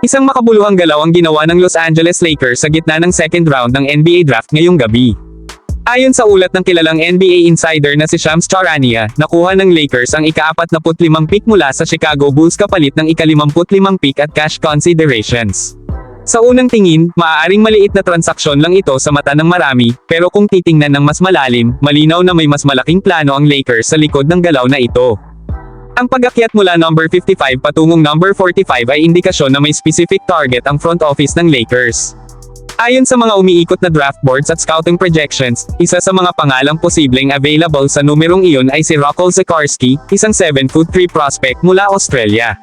Isang makabuluhang galaw ang ginawa ng Los Angeles Lakers sa gitna ng second round ng NBA draft ngayong gabi. Ayon sa ulat ng kilalang NBA insider na si Shams Charania, nakuha ng Lakers ang ika-45 pick mula sa Chicago Bulls kapalit ng ika-55 pick at cash considerations. Sa unang tingin, maaaring maliit na transaksyon lang ito sa mata ng marami, pero kung titingnan ng mas malalim, malinaw na may mas malaking plano ang Lakers sa likod ng galaw na ito. Ang pag-akyat mula number 55 patungong number 45 ay indikasyon na may specific target ang front office ng Lakers. Ayon sa mga umiikot na draft boards at scouting projections, isa sa mga pangalang posibleng available sa numerong iyon ay si Rocco Zekarski, isang 7'3 prospect mula Australia.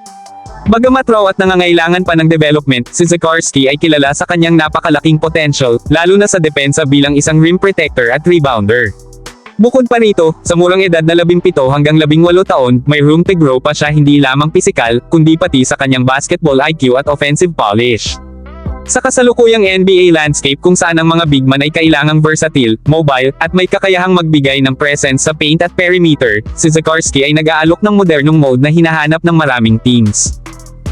Bagamat raw at nangangailangan pa ng development, si Zekarski ay kilala sa kanyang napakalaking potential, lalo na sa depensa bilang isang rim protector at rebounder. Bukod pa rito, sa murang edad na 17 hanggang 18 taon, may room to grow pa siya hindi lamang pisikal, kundi pati sa kanyang basketball IQ at offensive polish. Sa kasalukuyang NBA landscape kung saan ang mga big man ay kailangang versatile, mobile, at may kakayahang magbigay ng presence sa paint at perimeter, si Zekarski ay nag-aalok ng modernong mode na hinahanap ng maraming teams.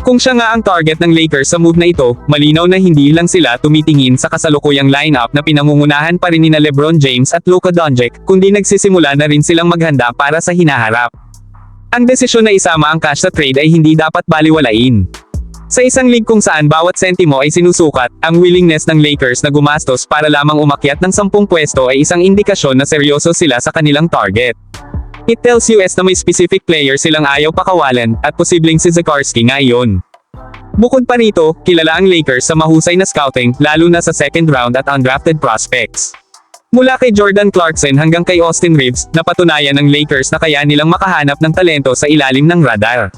Kung siya nga ang target ng Lakers sa move na ito, malinaw na hindi lang sila tumitingin sa kasalukuyang lineup na pinangungunahan pa rin nina LeBron James at Luka Doncic, kundi nagsisimula na rin silang maghanda para sa hinaharap. Ang desisyon na isama ang cash sa trade ay hindi dapat baliwalain. Sa isang league kung saan bawat sentimo ay sinusukat, ang willingness ng Lakers na gumastos para lamang umakyat ng 10 pwesto ay isang indikasyon na seryoso sila sa kanilang target. It tells US na may specific player silang ayaw pakawalan, at posibleng si Zekarski nga iyon. Bukod pa rito, kilala ang Lakers sa mahusay na scouting, lalo na sa second round at undrafted prospects. Mula kay Jordan Clarkson hanggang kay Austin Reeves, napatunayan ng Lakers na kaya nilang makahanap ng talento sa ilalim ng radar.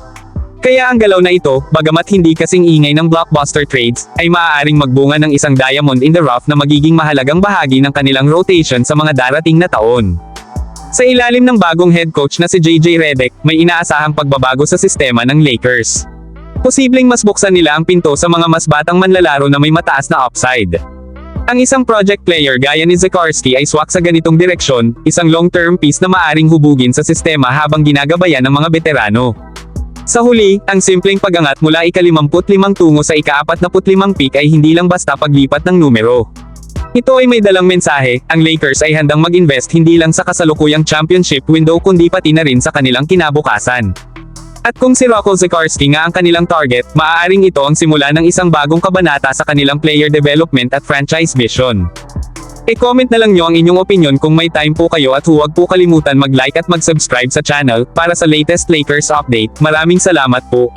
Kaya ang galaw na ito, bagamat hindi kasing ingay ng blockbuster trades, ay maaaring magbunga ng isang diamond in the rough na magiging mahalagang bahagi ng kanilang rotation sa mga darating na taon. Sa ilalim ng bagong head coach na si JJ Redick, may inaasahang pagbabago sa sistema ng Lakers. Posibleng mas buksan nila ang pinto sa mga mas batang manlalaro na may mataas na upside. Ang isang project player gaya ni Zekarski ay swak sa ganitong direksyon, isang long-term piece na maaring hubugin sa sistema habang ginagabayan ng mga veterano. Sa huli, ang simpleng pagangat mula ika-55 tungo sa ika-45 pick ay hindi lang basta paglipat ng numero. Ito ay may dalang mensahe, ang Lakers ay handang mag-invest hindi lang sa kasalukuyang championship window kundi pati na rin sa kanilang kinabukasan. At kung si Rocco Zekarski nga ang kanilang target, maaaring ito ang simula ng isang bagong kabanata sa kanilang player development at franchise vision. E-comment na lang nyo ang inyong opinion kung may time po kayo at huwag po kalimutan mag-like at mag-subscribe sa channel para sa latest Lakers update. Maraming salamat po.